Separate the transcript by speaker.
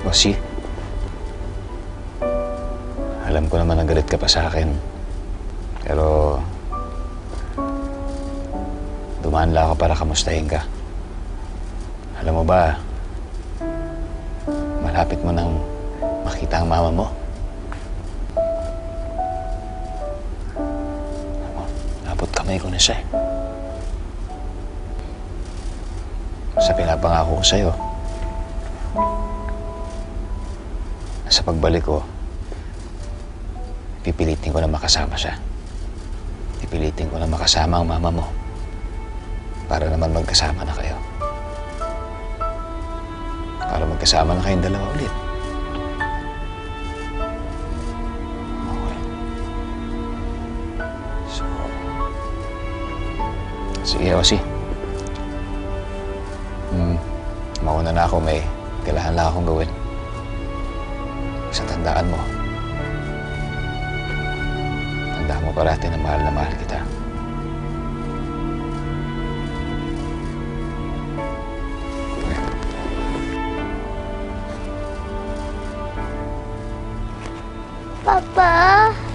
Speaker 1: Osi, alam ko naman nagalit ka pa sa akin. Pero, dumaan lang ako para kamustahin ka. Alam mo ba, malapit mo nang makita ang mama mo. Alam mo, Napot kamay ko na siya eh. Sa pinapangako ko sa'yo, sa pagbalik ko, pipilitin ko na makasama siya. Pipilitin ko na makasama ang mama mo. Para naman magkasama na kayo. Para magkasama na kayong dalawa ulit. Okay. So, sige, Osi. Hmm, mauna na ako. May kailangan lang akong gawin. Sa tandaan mo, tandaan mo parati na mahal na mahal kita. Papa!